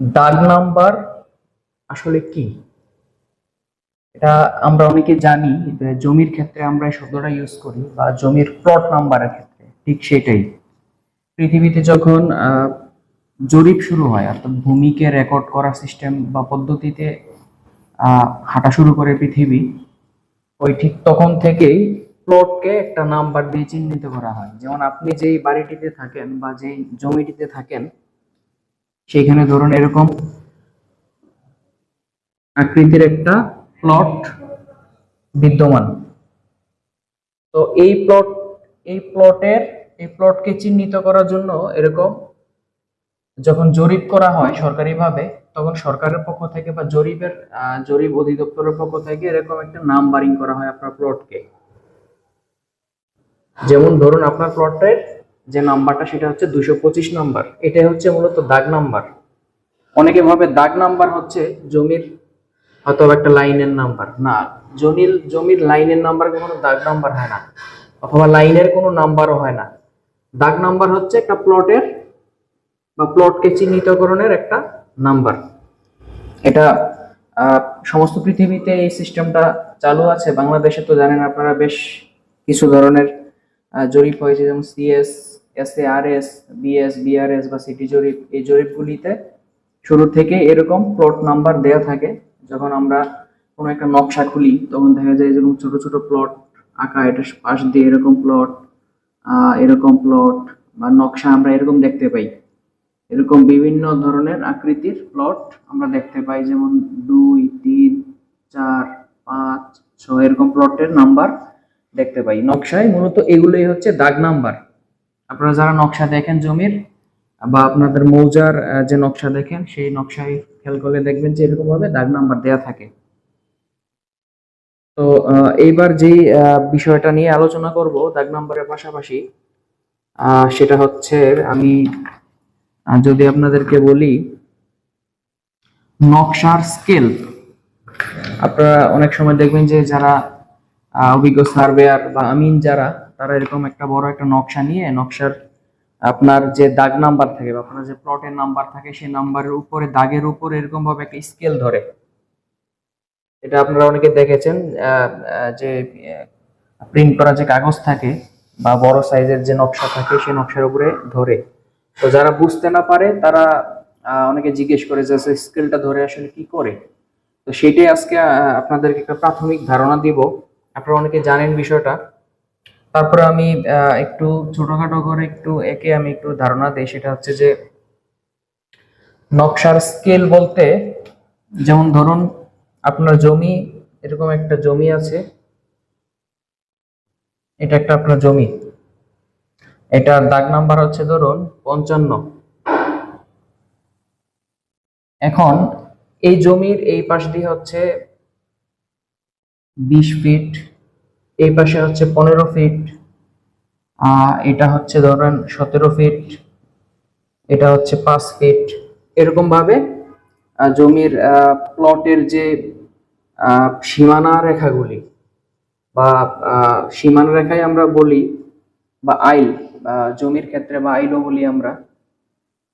দাগ নাম্বার আসলে কি? এটা আমরা অনেকে জানি জমির ক্ষেত্রে আমরা এই শব্দটা ইউজ করি বা জমির প্লট নাম্বারের ক্ষেত্রে, ঠিক সেটাই। পৃথিবীতে যখন জরিপ শুরু হয়, অর্থাৎ ভূমিকে রেকর্ড করা সিস্টেম বা পদ্ধতিতে হাঁটা শুরু করে পৃথিবী, ওই ঠিক তখন থেকেই প্লটকে একটা নাম্বার দিয়ে চিহ্নিত করা হয়। যেমন আপনি যেই বাড়িটিতে থাকেন বা যেই জমিটিতে থাকেন সেইখানে ধরুন এরকম আকৃতির একটা প্লট বিদ্যমান। তো এই প্লট এই প্লটের এই প্লটকে চিহ্নিত করার জন্য এরকম যখন জরিপ করা হয় সরকারিভাবে, তখন সরকারের পক্ষ থেকে বা জরিপের জরিপ অধিদপ্তরের পক্ষ থেকে এরকম একটা নাম্বারিং করা হয় আপনার প্লটকে যেমন ধরুন আপনার প্লটের যে নাম্বারটা সেটা হচ্ছে দুশো পঁচিশ নাম্বার। এটাই হচ্ছে মূলত দাগ নাম্বার। অনেকে ভাবে দাগ নাম্বার হচ্ছে জমির হয়তো একটা লাইনের নাম্বার। না, জমির জমির লাইনের নাম্বার কখনো দাগ নাম্বার হয় না, অথবা লাইনের কোনো নাম্বারও হয় না। দাগ নাম্বার হচ্ছে একটা প্লটের বা প্লটকে চিহ্নিতকরণের একটা নাম্বার। এটা সমস্ত পৃথিবীতে এই সিস্টেমটা চালু আছে। বাংলাদেশে তো জানেন আপনারা বেশ কিছু ধরনের জরিপ হয়েছে যেমন CS S A R S BS BRS বা সিটি জরিপ, এই জরিপগুলিতে শুরু থেকে এরকম প্লট নাম্বার দেয়া থাকে। যখন আমরা কোনো একটা নকশা খুলি, তখন দেখা যায় যেরকম ছোট ছোট প্লট আঁকা, এটা পাশ দিয়ে এরকম প্লট এরকম প্লট বা নকশা আমরা এরকম দেখতে পাই। এরকম বিভিন্ন ধরনের আকৃতির প্লট আমরা দেখতে পাই, যেমন দুই, তিন, চার, পাঁচ, ছয়, এরকম প্লটের নাম্বার দেখতে পাই। নকশায় মূলত এগুলোই হচ্ছে দাগ নাম্বার। আপনারা যারা নকশা দেখেন জমির বা আপনাদের মৌজার যে নকশা দেখেন সেই নকশায় খেয়াল করলে দেখবেন যে এরকম ভাবে দাগ নাম্বার দেয়া থাকে। তো এইবার আহ, বিষয়টা নিয়ে আলোচনা করব দাগ নাম্বারের পাশাপাশি সেটা হচ্ছে আমি যদি আপনাদেরকে বলি নকশার স্কেল। আপনারা অনেক সময় দেখবেন যে যারা অভিজ্ঞ সার্ভেয়ার বা আমিন যারা, তারা এরকম একটা বড় একটা নকশা নিয়ে, নকশার আপনার যে দাগ নাম্বার থাকে বা আপনার যে প্লটের নাম্বার থাকে, সেই নাম্বারের উপরে, দাগের উপরে এরকম ভাবে একটা স্কেল ধরে। এটা আপনারা অনেকে দেখেছেন যে প্রিন্ট করা যে কাগজ থাকে বা বড় সাইজের যে নকশা থাকে, সেই নকশার উপরে ধরে। তো যারা বুঝতে না পারে, তারা অনেকে জিজ্ঞেস করে যে স্কেলটা ধরে আসলে কি করে? তো সেটাই আজকে আপনাদেরকে একটা প্রাথমিক ধারণা দিব। আপনারা অনেকে জানেন বিষয়টা। তারপরে আমি একটু ছোটখাটো করে একটু একে আমি একটু ধারণা দিই, সেটা হচ্ছে যে নকশার স্কেল বলতে যেমন ধরুন আপনার জমি, এরকম একটা জমি আছে। এটা একটা আপনার জমি। এটার দাগ নাম্বার হচ্ছে ধরুন পঞ্চান্ন। এখন এই জমির এই পাশ দিয়ে হচ্ছে বিশ ফিট এই পাশে হচ্ছে পনেরো ফিট এটা হচ্ছে ধরেন সতেরো ফিট এটা হচ্ছে পাঁচ ফিট এরকম ভাবে আহ, জমির প্লটের যে সীমানা রেখাগুলি বা সীমানা রেখায় আমরা বলি বা আইল জমির ক্ষেত্রে বা আইলও বলি আমরা।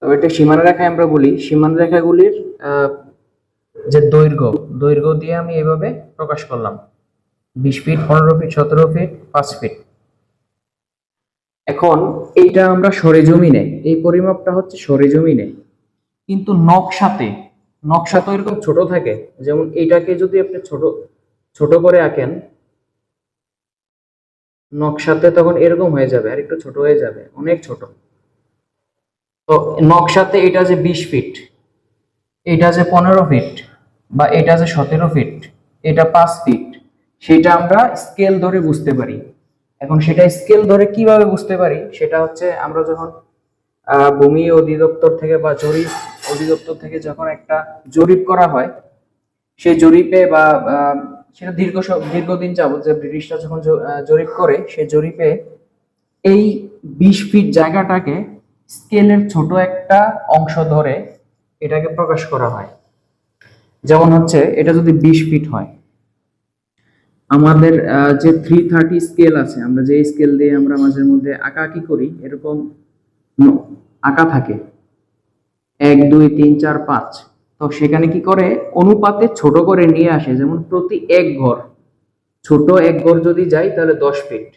তো এটা সীমানা রেখায় আমরা বলি। সীমানা রেখাগুলির যে দৈর্ঘ্য দৈর্ঘ্য দিয়ে আমি এভাবে প্রকাশ করলাম। বিশ ফিট পনেরো ফিট সতেরো ফিট পাঁচ ফিট। এখন এইটা আমরা সরেজমিনে এই পরিমাপটা হচ্ছে সরেজমিনে কিন্তু নকশাতে নকশা তো এরকম ছোট থাকে। যেমন এইটাকে যদি আপনি ছোট ছোট করে আঁকেন নকশাতে তখন এরকম হয়ে যাবে আর একটু ছোট হয়ে যাবে অনেক ছোট। তো নকশাতে এটা যে বিশ ফিট এটা যে পনেরো ফিট বা এটা যে সতেরো ফিট এটা পাঁচ ফিট সেটা আমরা স্কেল ধরে বুঝতে পারি। এখন সেটা স্কেল ধরে কীভাবে বুঝতে পারি? সেটা হচ্ছে আমরা যখন ভূমি অধিদপ্তর থেকে বা জরিপ অধিদপ্তর থেকে যখন একটা জরিপ করা হয়, সেই জরিপে বা সেটা দীর্ঘ দীর্ঘদিন যাবত যে ব্রিটিশরা যখন জরিপ করে, সেই জরিপে এই বিশ ফিট জায়গাটাকে স্কেলের ছোট একটা অংশ ধরে এটাকে প্রকাশ করা হয়। যেমন হচ্ছে, এটা যদি বিশ ফিট হয়, আমাদের যে থ্রি থার্টি স্কেল আছে, আমরা যে স্কেল দিয়ে আমরা মাঝের মধ্যে আঁকা আঁকাআঁকি করি, এরকম আঁকা থাকে। এক, দুই, তিন, চার, পাঁচ। তো সেখানে কি করে? অনুপাতে ছোট করে নিয়ে আসে, যেমন প্রতি এক ঘর। ছোট এক ঘর যদি যাই তাহলে দশ ফিট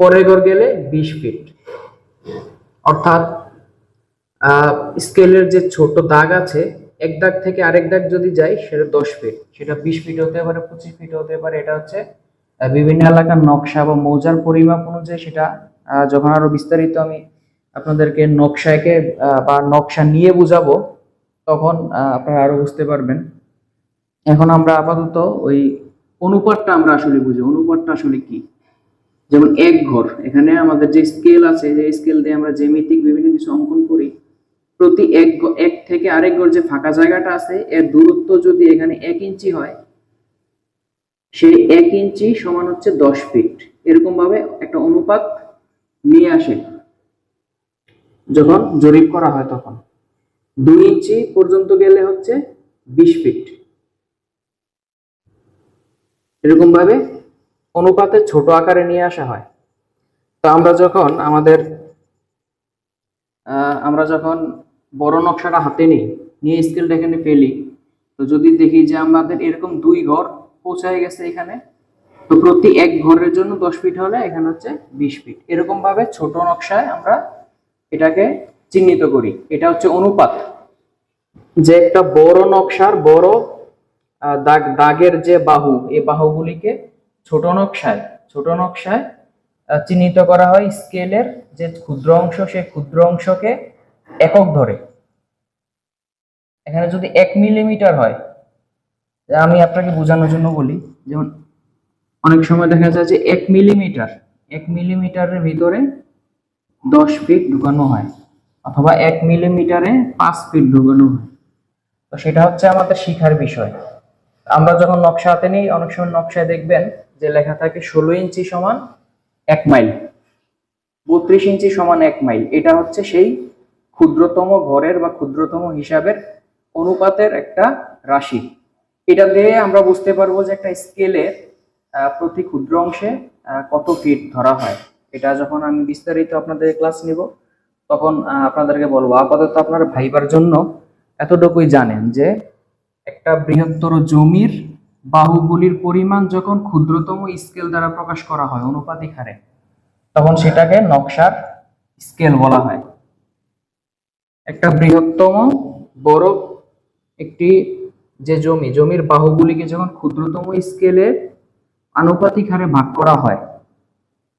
পরের ঘর গেলে বিশ ফিট অর্থাৎ স্কেলের যে ছোট দাগ আছে এক দাগ থেকে আরেক দাগ যদি যাই সেটা দশ ফিট সেটা বিশ ফিট হতে পারে, পঁচিশ ফিট হতে পারে, এটা হচ্ছে বিভিন্ন এলাকার নকশা বা মৌজার পরিমাপ অনুযায়ী সেটা যখন আরও বিস্তারিত আমি আপনাদেরকে নকশাকে বা নকশা নিয়ে বুঝাবো, তখন আপনারা আরও বুঝতে পারবেন। এখন আমরা আপাতত ওই অনুপাতটা আমরা আসলে বুঝি। অনুপাতটা আসলে কি? যেমন এক ঘর, এখানে আমাদের যে স্কেল আছে, যে স্কেল দিয়ে আমরা জ্যামিতিক বিভিন্ন কিছু অঙ্কন করি প্রতি এক এক থেকে আরেক ঘর যে ফাঁকা জায়গাটা আছে, এর দূরত্ব যদি এখানে এক ইঞ্চি হয়, সেই এক ইঞ্চি সমান হচ্ছে দশ ফিট। এরকম ভাবে একটা অনুপাত নিয়ে আসে। যখন জরিপ করা হয় তখন। দুই ইঞ্চি পর্যন্ত গেলে হচ্ছে বিশ ফিট। এরকম ভাবে অনুপাতে ছোট আকারে নিয়ে আসা হয়। তো আমরা যখন আমাদের আমরা যখন বড় নকশাটা হাতে নিই, নিয়ে স্কেলটা এখানে ফেলি, তো যদি দেখি যে আমাদের এরকম দুই ঘর পৌঁছায় গেছে এখানে, তো প্রতি এক ঘরের জন্য দশ ফিট হলে এখানে হচ্ছে বিশ ফিট এরকম ভাবে ছোট নকশায় আমরা এটাকে চিহ্নিত করি। এটা হচ্ছে অনুপাত। যে একটা বড় নকশার বড় দাগ, দাগের যে বাহু, এই বাহুগুলিকে ছোট নকশায় ছোট নকশায় চিহ্নিত করা হয় স্কেলের যে ক্ষুদ্র অংশ সেই ক্ষুদ্র অংশকে একক ধরে। এখানে যদি এক মিলিমিটার হয় আমি আপনাকে বোঝানোর জন্য বলি, যেমন অনেক সময় দেখা যায় যে এক মিলিমিটার, এক মিলিমিটারের ভিতরে দশ ফিট ঢুকানো হয়, অথবা এক মিলিমিটারে পাঁচ ফিট ঢুকানো হয়। তো সেটা হচ্ছে আমাদের শিখার বিষয়। আমরা যখন নকশা হাতে নিই, অনেক সময় নকশায় দেখবেন যে লেখা থাকে ষোলো ইঞ্চি সমান এক মাইল। বত্রিশ ইঞ্চি সমান এক মাইল। এটা হচ্ছে সেই ক্ষুদ্রতম ঘরের বা ক্ষুদ্রতম হিসাবের অনুপাতের একটা রাশি। এটা দিয়ে আমরা বুঝতে পারব যে একটা স্কেলের প্রতি ক্ষুদ্র অংশে কত ফিট ধরা হয়। এটা যখন আমি বিস্তারিত আপনাদের ক্লাস নিব, তখন আপনাদেরকে বলব, আপাতত আপনার ভাইবার জন্য এতটুকুই জানেন যে একটা বৃহত্তর জমির বাহুগুলির পরিমাণ যখন ক্ষুদ্রতম স্কেল দ্বারা প্রকাশ করা হয় অনুপাতিক হারে তখন সেটাকে নকশার স্কেল বলা হয়। একটা বৃহত্তম, বড় একটি যে জমি, জমির বাহুগুলিকে যখন ক্ষুদ্রতম স্কেলে আনুপাতিক হারে ভাগ করা হয়,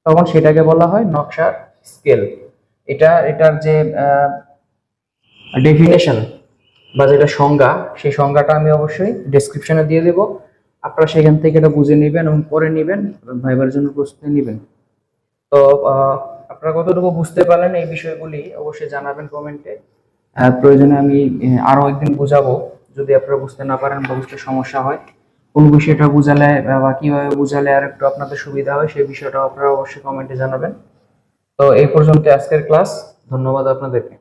তখন সেটাকে বলা হয় নকশার স্কেল। এটা, এটার যে ডেফিনেশন বা যেটা সংজ্ঞা, সেই সংজ্ঞাটা আমি অবশ্যই ডেসক্রিপশনে দিয়ে দেব। আপনারা সেখান থেকে এটা বুঝে নেবেন এবং পরে নেবেন এবং ভাইবার জন্য প্রস্তুতি নেবেন। তো আপনারা কতটুকু বুঝতে পারলেন এই বিষয়গুলি অবশ্যই জানাবেন কমেন্টে। প্রয়োজনে আমি আহ, আরও একদিন বুঝাবো যদি আপনারা বুঝতে না পারেন বা বুঝতে সমস্যা হয়। কোন বিষয়টা বুঝালে বা কীভাবে বুঝালে আর একটু আপনাদের সুবিধা হয় সেই বিষয়টা আপনারা অবশ্যই কমেন্টে জানাবেন। তো এই পর্যন্ত আজকের ক্লাস। ধন্যবাদ আপনাদেরকে।